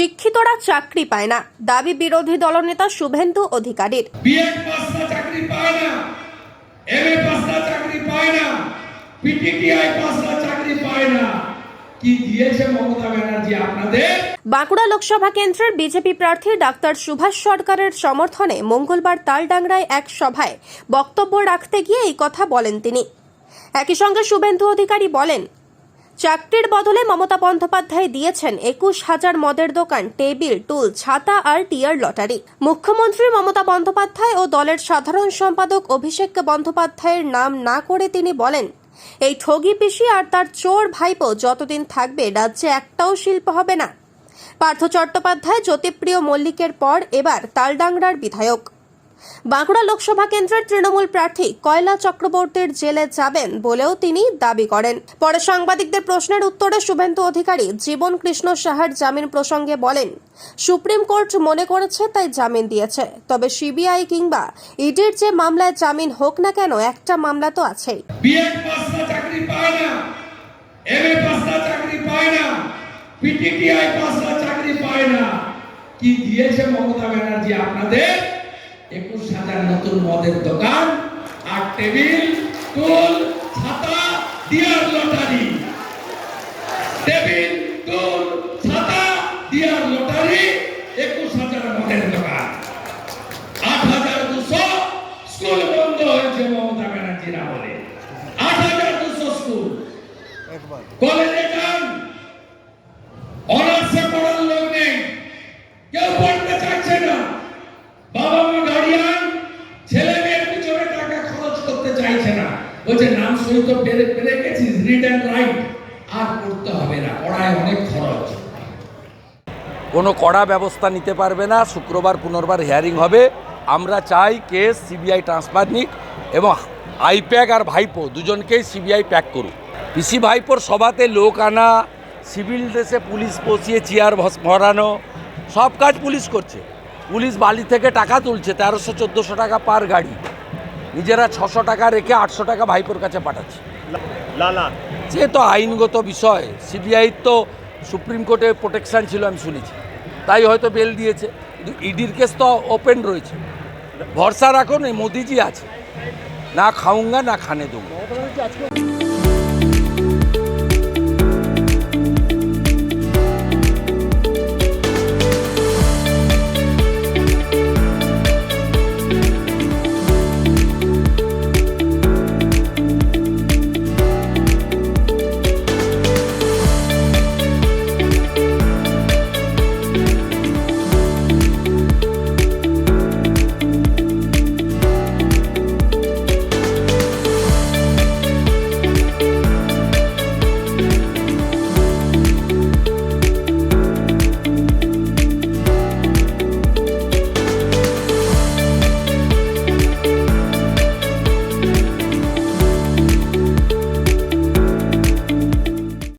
শিক্ষিতরা চাকরি পায় না। দাবি বিরোধী দলনেতা শুভেন্দু অধিকারীর। বিএড পাসরা চাকরি পায় না। এমএ পাসরা চাকরি পায় না। পিটিটিআই পাসরা চাকরি পায় না। কি দিয়েছে মমতা ব্যানার্জি আপনাদের? বাঁকুড়া লোকসভা কেন্দ্রের বিজেপি প্রার্থী ডাক্তার সুভাষ সরকারের সমর্থনে মঙ্গলবার তালডাংরায় এক সভায় বক্তব্য রাখতে গিয়ে এই কথা বলেন তিনি। একই সঙ্গে শুভেন্দু অধিকারী বলেন চাকরির বদলে মমতা বন্দ্যোপাধ্যায় দিয়েছেন একুশ হাজার মদের দোকান, টেবিল, টুল, ছাতা আর টিয়ার লটারি। মুখ্যমন্ত্রী মমতা বন্দ্যোপাধ্যায় ও দলের সাধারণ সম্পাদক অভিষেক বন্দ্যোপাধ্যায়ের নাম না করে তিনি বলেন, এই ঠগি পিসি আর তার চোর ভাইপো যতদিন থাকবে রাজ্যে একটাও শিল্প হবে না। পার্থ চট্টোপাধ্যায় জ্যোতিপ্রিয় মল্লিকের পর এবার তালডাংরার বিধায়ক। বাঁকুড়া লোকসভা কেন্দ্রের তৃণমূল প্রার্থী কয়লা চক্রবর্তীর জেলে যাবেন বলেও তিনি দাবি করেন। পরে সাংবাদিকদের প্রশ্নের উত্তরে শুভেন্দু অধিকারী জীবন কৃষ্ণ সাহার জামিন প্রসঙ্গে বলেন, সুপ্রিম কোর্ট মনে করেছে তাই জামিন দিয়েছে, তবে সিবিআই কিংবা ইডির যে মামলায় জামিন হোক না কেন, একটা মামলা তো আছেই। কি দিয়েছে মমতা ব্যানার্জি আপনাদের? একুশ হাজার নতুন মদের দোকান আর টেবিল টুল ছাতা ডিয়ার লটারি। টেবিল টুল ছাতা ডিয়ার লটারি একুশ হাজার মদের দোকান। আট হাজার দুশো স্কুল বন্ধ হয়েছে মমতা ব্যানার্জির আমলে। আট হাজার দুশো স্কুল। কলেজে পেরে গেছিস রিড অ্যান্ড রাইট আর পড়তে হবে না, পড়ায় অনেক খরচ। কোনো কড়া ব্যবস্থা নিতে পারবে না, শুক্রবার পুনর্বার হিয়ারিং হবে। আমরা চাই কেস সিবিআই ট্রান্সফার নিক এবং আইপ্যাক আর ভাইপো দুজনকেই সিবিআই প্যাক করুক। পিসি ভাইপোর সভাতে লোক আনা সিভিল ড্রেসে পুলিশ বসিয়ে চেয়ার ভরানো, সব কাজ পুলিশ করছে। পুলিশ বালি থেকে টাকা তুলছে, তেরোশো চোদ্দোশো টাকা পার গাড়ি। নিজেরা ছশো টাকা রেখে আটশো টাকা ভাইপোর কাছে পাঠাচ্ছে। যে সে তো আইনগত বিষয় সিবিআই তো সুপ্রিম কোর্টে প্রোটেকশান ছিল আমি শুনেছি। তাই হয়তো বেল দিয়েছে। কিন্তু ইডির কেস তো ওপেন রয়েছে। ভরসা রাখুন এই মোদিজি আছে। না খাউঙ্গা না খানে দেবো